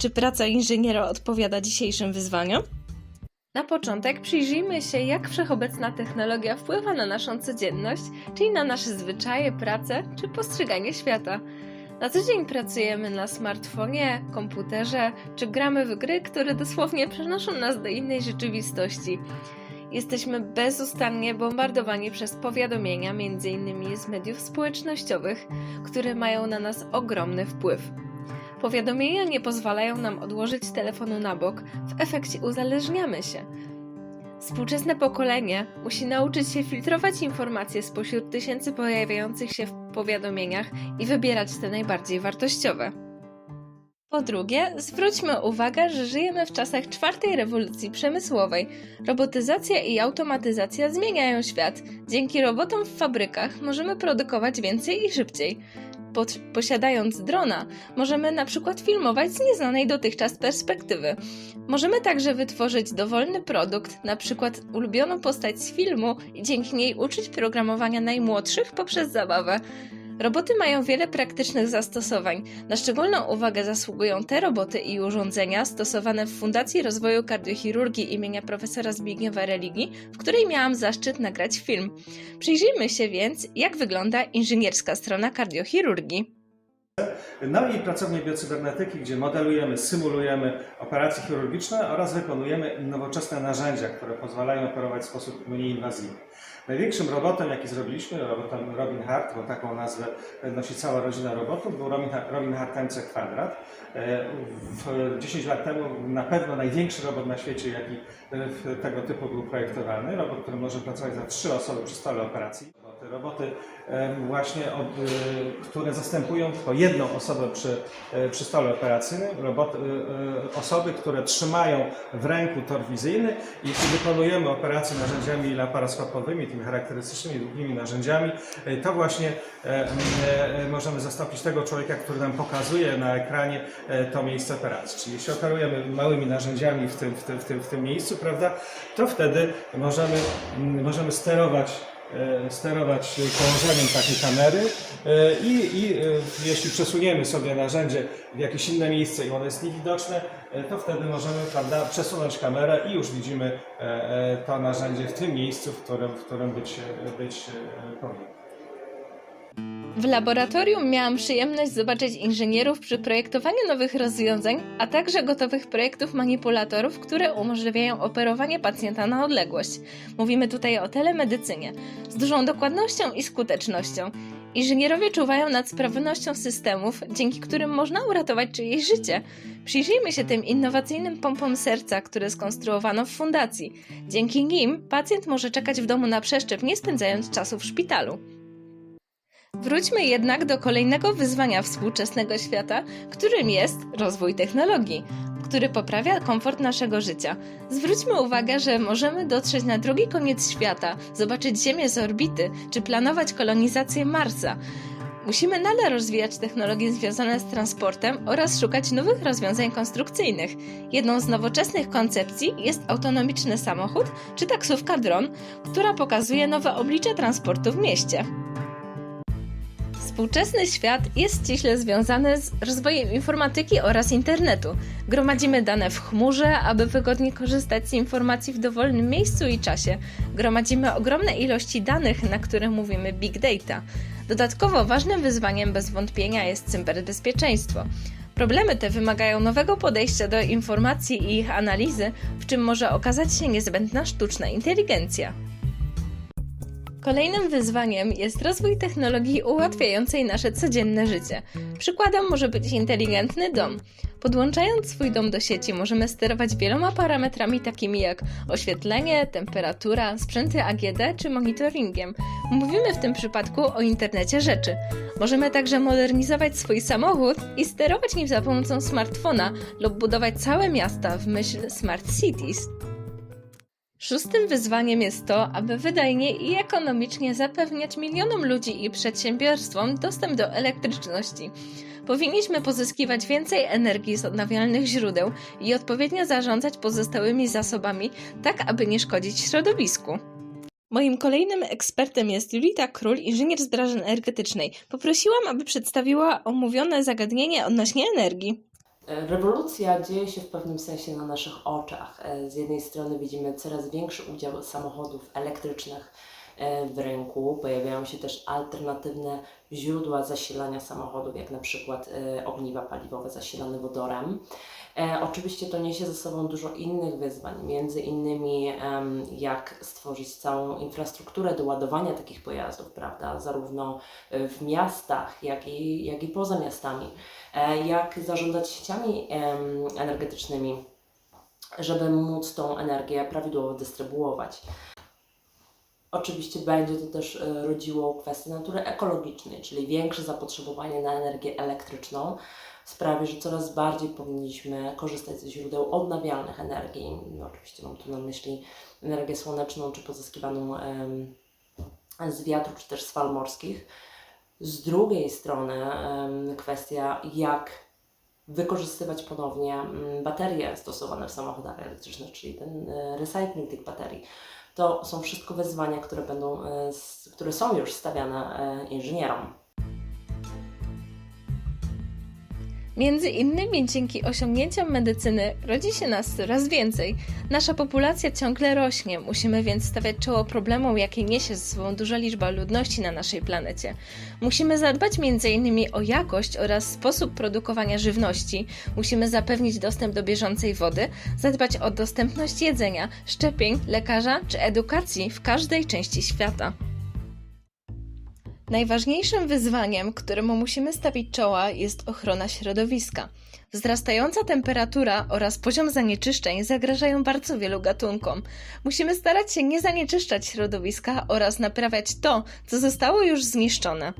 Czy praca inżyniera odpowiada dzisiejszym wyzwaniom? Na początek przyjrzyjmy się, jak wszechobecna technologia wpływa na naszą codzienność, czyli na nasze zwyczaje, pracę czy postrzeganie świata. Na co dzień pracujemy na smartfonie, komputerze czy gramy w gry, które dosłownie przenoszą nas do innej rzeczywistości. Jesteśmy bezustannie bombardowani przez powiadomienia, m.in. z mediów społecznościowych, które mają na nas ogromny wpływ. Powiadomienia nie pozwalają nam odłożyć telefonu na bok, w efekcie uzależniamy się. Współczesne pokolenie musi nauczyć się filtrować informacje spośród tysięcy pojawiających się w powiadomieniach i wybierać te najbardziej wartościowe. Po drugie, zwróćmy uwagę, że żyjemy w czasach czwartej rewolucji przemysłowej. Robotyzacja i automatyzacja zmieniają świat. Dzięki robotom w fabrykach możemy produkować więcej i szybciej. Posiadając drona, możemy na przykład filmować z nieznanej dotychczas perspektywy. Możemy także wytworzyć dowolny produkt, na przykład ulubioną postać z filmu i dzięki niej uczyć programowania najmłodszych poprzez zabawę. Roboty mają wiele praktycznych zastosowań. Na szczególną uwagę zasługują te roboty i urządzenia stosowane w Fundacji Rozwoju Kardiochirurgii imienia profesora Zbigniewa Religii, w której miałam zaszczyt nagrać film. Przyjrzyjmy się więc, jak wygląda inżynierska strona kardiochirurgii. No i pracownie biocybernetyki, gdzie modelujemy, symulujemy operacje chirurgiczne oraz wykonujemy nowoczesne narzędzia, które pozwalają operować w sposób mniej inwazyjny. Największym robotem, jaki zrobiliśmy, robotem Robin Hart, bo taką nazwę nosi cała rodzina robotów, był Robin, Robin Hart MC Kwadrat. E, w 10 lat temu na pewno największy robot na świecie, jaki tego typu był projektowany. Robot, który może pracować za trzy osoby przy stole operacji. Roboty, roboty właśnie, od, y, które zastępują tylko jedną osobę przy, y, przy stole operacyjnym. Robot, y, osoby, które trzymają w ręku tor wizyjny i wykonujemy operacje narzędziami laparoskopowymi, tymi charakterystycznymi długimi narzędziami, y, to właśnie e, e, możemy zastąpić tego człowieka, który nam pokazuje na ekranie e, to miejsce operacji. Czyli jeśli operujemy małymi narzędziami w tym, w tym, w tym, w tym miejscu, prawda, to wtedy możemy, możemy sterować e, sterować położeniem takiej kamery e, i, i e, jeśli przesuniemy sobie narzędzie w jakieś inne miejsce i ono jest niewidoczne, e, to wtedy możemy prawda, przesunąć kamerę i już widzimy e, e, to narzędzie w tym miejscu, w którym, w którym być, być e, powinno. W laboratorium miałam przyjemność zobaczyć inżynierów przy projektowaniu nowych rozwiązań, a także gotowych projektów manipulatorów, które umożliwiają operowanie pacjenta na odległość. Mówimy tutaj o telemedycynie. Z dużą dokładnością i skutecznością. Inżynierowie czuwają nad sprawnością systemów, dzięki którym można uratować czyjeś życie. Przyjrzyjmy się tym innowacyjnym pompom serca, które skonstruowano w fundacji. Dzięki nim pacjent może czekać w domu na przeszczep, nie spędzając czasu w szpitalu. Wróćmy jednak do kolejnego wyzwania współczesnego świata, którym jest rozwój technologii, który poprawia komfort naszego życia. Zwróćmy uwagę, że możemy dotrzeć na drugi koniec świata, zobaczyć Ziemię z orbity, czy planować kolonizację Marsa. Musimy nadal rozwijać technologie związane z transportem oraz szukać nowych rozwiązań konstrukcyjnych. Jedną z nowoczesnych koncepcji jest autonomiczny samochód czy taksówka dron, która pokazuje nowe oblicze transportu w mieście. Współczesny świat jest ściśle związany z rozwojem informatyki oraz internetu. Gromadzimy dane w chmurze, aby wygodnie korzystać z informacji w dowolnym miejscu i czasie. Gromadzimy ogromne ilości danych, na które mówimy big data. Dodatkowo ważnym wyzwaniem bez wątpienia jest cyberbezpieczeństwo. Problemy te wymagają nowego podejścia do informacji i ich analizy, w czym może okazać się niezbędna sztuczna inteligencja. Kolejnym wyzwaniem jest rozwój technologii ułatwiającej nasze codzienne życie. Przykładem może być inteligentny dom. Podłączając swój dom do sieci, możemy sterować wieloma parametrami takimi jak oświetlenie, temperatura, sprzęty AGD czy monitoringiem. Mówimy w tym przypadku o internecie rzeczy. Możemy także modernizować swój samochód i sterować nim za pomocą smartfona lub budować całe miasta w myśl smart cities. Szóstym wyzwaniem jest to, aby wydajnie i ekonomicznie zapewniać milionom ludzi i przedsiębiorstwom dostęp do elektryczności. Powinniśmy pozyskiwać więcej energii z odnawialnych źródeł i odpowiednio zarządzać pozostałymi zasobami, tak aby nie szkodzić środowisku. Moim kolejnym ekspertem jest Julita Król, inżynier z branży energetycznej. Poprosiłam, aby przedstawiła omówione zagadnienie odnośnie energii. Rewolucja dzieje się w pewnym sensie na naszych oczach. E, Z jednej strony widzimy coraz większy udział samochodów elektrycznych e, w rynku. Pojawiają się też alternatywne źródła zasilania samochodów, jak na przykład e, ogniwa paliwowe zasilane wodorem. E, Oczywiście to niesie ze sobą dużo innych wyzwań, między innymi jak stworzyć całą infrastrukturę do ładowania takich pojazdów, prawda, zarówno e, w miastach, jak i, jak i poza miastami, E, jak zarządzać sieciami energetycznymi, żeby móc tą energię prawidłowo dystrybuować. Oczywiście będzie to też rodziło kwestię natury ekologicznej, czyli większe zapotrzebowanie na energię elektryczną sprawi, że coraz bardziej powinniśmy korzystać ze źródeł odnawialnych energii. No, oczywiście mam tu na myśli energię słoneczną czy pozyskiwaną z wiatru, czy też z fal morskich. Z drugiej strony kwestia, jak wykorzystywać ponownie mm, baterie stosowane w samochodach elektrycznych, czyli ten e, recycling tych baterii. To są wszystko wyzwania, które, będą, e, które są już stawiane e, inżynierom. Między innymi dzięki osiągnięciom medycyny rodzi się nas coraz więcej. Nasza populacja ciągle rośnie, musimy więc stawiać czoło problemom, jakie niesie ze sobą duża liczba ludności na naszej planecie. Musimy zadbać m.in. o jakość oraz sposób produkowania żywności, musimy zapewnić dostęp do bieżącej wody, zadbać o dostępność jedzenia, szczepień, lekarza czy edukacji w każdej części świata. Najważniejszym wyzwaniem, któremu musimy stawić czoła, jest ochrona środowiska. Wzrastająca temperatura oraz poziom zanieczyszczeń zagrażają bardzo wielu gatunkom. Musimy starać się nie zanieczyszczać środowiska oraz naprawiać to, co zostało już zniszczone.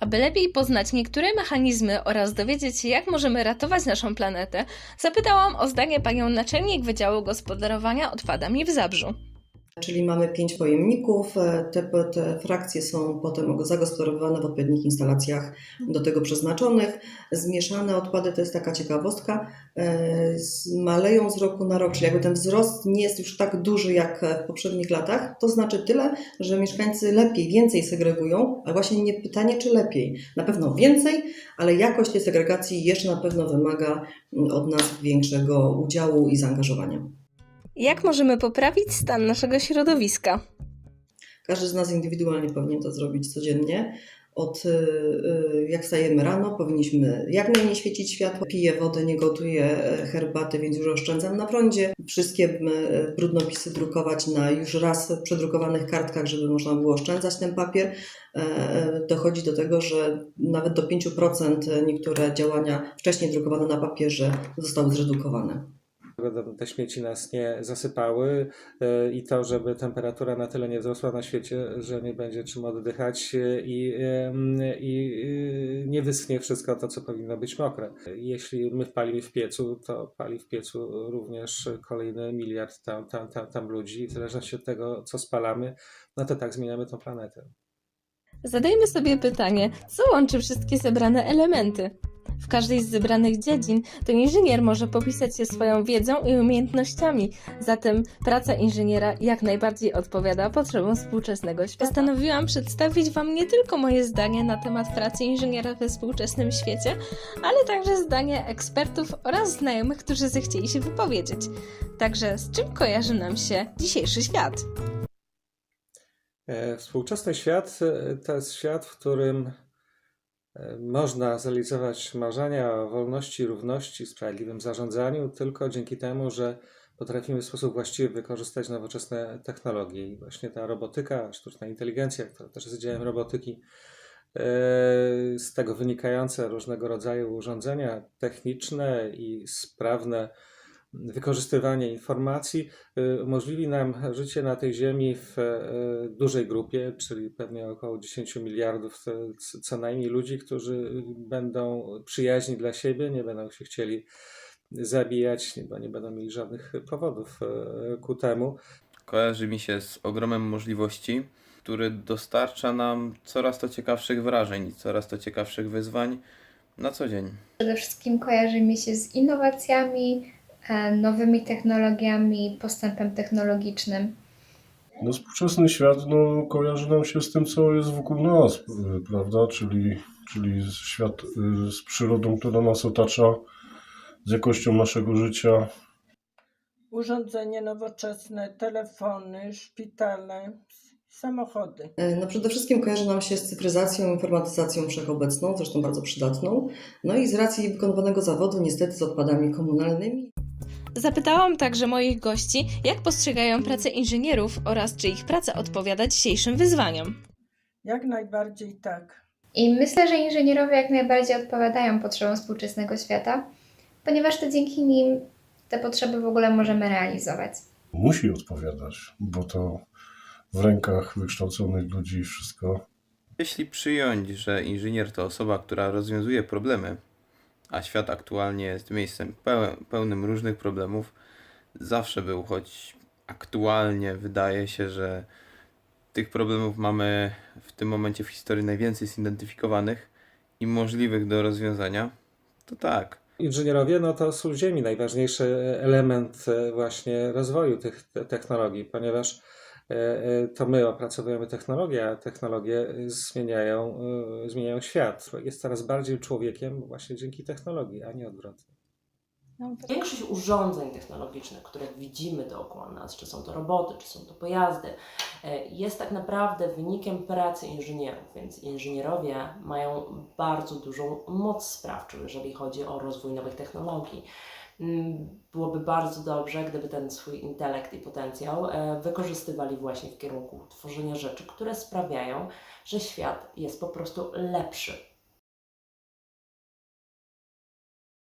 Aby lepiej poznać niektóre mechanizmy oraz dowiedzieć się, jak możemy ratować naszą planetę, zapytałam o zdanie panią naczelnik Wydziału Gospodarowania Odpadami w Zabrzu. Czyli mamy pięć pojemników. e, Te, te frakcje są potem zagospodarowane w odpowiednich instalacjach do tego przeznaczonych. Zmieszane odpady to jest taka ciekawostka. e, Maleją z roku na rok, czyli jakby ten wzrost nie jest już tak duży jak w poprzednich latach. To znaczy tyle, że mieszkańcy lepiej, więcej segregują, ale właśnie nie pytanie, czy lepiej. Na pewno więcej, ale jakość tej segregacji jeszcze na pewno wymaga mm, od nas większego udziału i zaangażowania. Jak możemy poprawić stan naszego środowiska? Każdy z nas indywidualnie powinien to zrobić codziennie. Od y, y, jak wstajemy rano, powinniśmy jak najmniej świecić światło. Piję wodę, nie gotuję e, herbaty, więc już oszczędzam na prądzie. Wszystkie e, brudnopisy drukować na już raz przedrukowanych kartkach, żeby można było oszczędzać ten papier. E, Dochodzi do tego, że nawet do 5% niektóre działania wcześniej drukowane na papierze zostały zredukowane. Żeby te śmieci nas nie zasypały e, i to, żeby temperatura na tyle nie wzrosła na świecie, że nie będzie czym oddychać e, i, i e, nie wyschnie wszystko to, co powinno być mokre. Jeśli my palimy w piecu, to pali w piecu również kolejny miliard tam, tam, tam, tam ludzi. W zależności od tego, co spalamy, no to tak zmieniamy tą planetę. Zadajmy sobie pytanie, co łączy wszystkie zebrane elementy? W każdej z zebranych dziedzin to inżynier może popisać się swoją wiedzą i umiejętnościami, zatem praca inżyniera jak najbardziej odpowiada potrzebom współczesnego świata. Postanowiłam przedstawić Wam nie tylko moje zdanie na temat pracy inżyniera we współczesnym świecie, ale także zdanie ekspertów oraz znajomych, którzy zechcieli się wypowiedzieć. Także z czym kojarzy nam się dzisiejszy świat? E, Współczesny świat e, to jest świat, w którym można zrealizować marzenia o wolności, równości, sprawiedliwym zarządzaniu tylko dzięki temu, że potrafimy w sposób właściwy wykorzystać nowoczesne technologie. I właśnie ta robotyka, sztuczna inteligencja, która też jest działem robotyki, e, z tego wynikające różnego rodzaju urządzenia techniczne i sprawne wykorzystywanie informacji y, umożliwi nam życie na tej Ziemi w e, dużej grupie, czyli pewnie około 10 miliardów co- najmniej ludzi, którzy będą przyjaźni dla siebie, nie będą się chcieli zabijać, bo nie będą mieli żadnych powodów e, ku temu. kojarzy mi się z ogromem możliwości, który dostarcza nam coraz to ciekawszych wrażeń, coraz to ciekawszych wyzwań na co dzień. Przede wszystkim kojarzy mi się z innowacjami, nowymi technologiami, postępem technologicznym. No współczesny świat no, kojarzy nam się z tym, co jest wokół nas, y, prawda? Czyli, czyli świat y, z przyrodą, która nas otacza, z jakością naszego życia. urządzenia nowoczesne, telefony, szpitale, samochody. E, No przede wszystkim kojarzy nam się z cyfryzacją, informatyzacją wszechobecną, zresztą bardzo przydatną. No i z racji wykonywanego zawodu niestety z odpadami komunalnymi. Zapytałam także moich gości, jak postrzegają pracę inżynierów oraz czy ich praca odpowiada dzisiejszym wyzwaniom. Jak najbardziej tak. I myślę, że inżynierowie jak najbardziej odpowiadają potrzebom współczesnego świata, ponieważ to dzięki nim te potrzeby w ogóle możemy realizować. Musi odpowiadać, bo to w rękach wykształconych ludzi wszystko. Jeśli przyjąć, że inżynier to osoba, która rozwiązuje problemy, a świat aktualnie jest miejscem peł- pełnym różnych problemów, zawsze był, choć aktualnie wydaje się, że tych problemów mamy w tym momencie w historii najwięcej zidentyfikowanych i możliwych do rozwiązania, to tak. Inżynierowie no to sól ziemi, najważniejszy element e, właśnie rozwoju tych te- technologii, ponieważ to my opracowujemy technologię, a technologie e, zmieniają, e, zmieniają świat. Jest coraz bardziej człowiekiem właśnie dzięki technologii, a nie odwrotnie. Większość urządzeń technologicznych, które widzimy dookoła nas, czy są to roboty, czy są to pojazdy, e, jest tak naprawdę wynikiem pracy inżynierów, więc inżynierowie mają bardzo dużą moc sprawczą, jeżeli chodzi o rozwój nowych technologii. Mm, Byłoby bardzo dobrze, gdyby ten swój intelekt i potencjał e, wykorzystywali właśnie w kierunku tworzenia rzeczy, które sprawiają, że świat jest po prostu lepszy.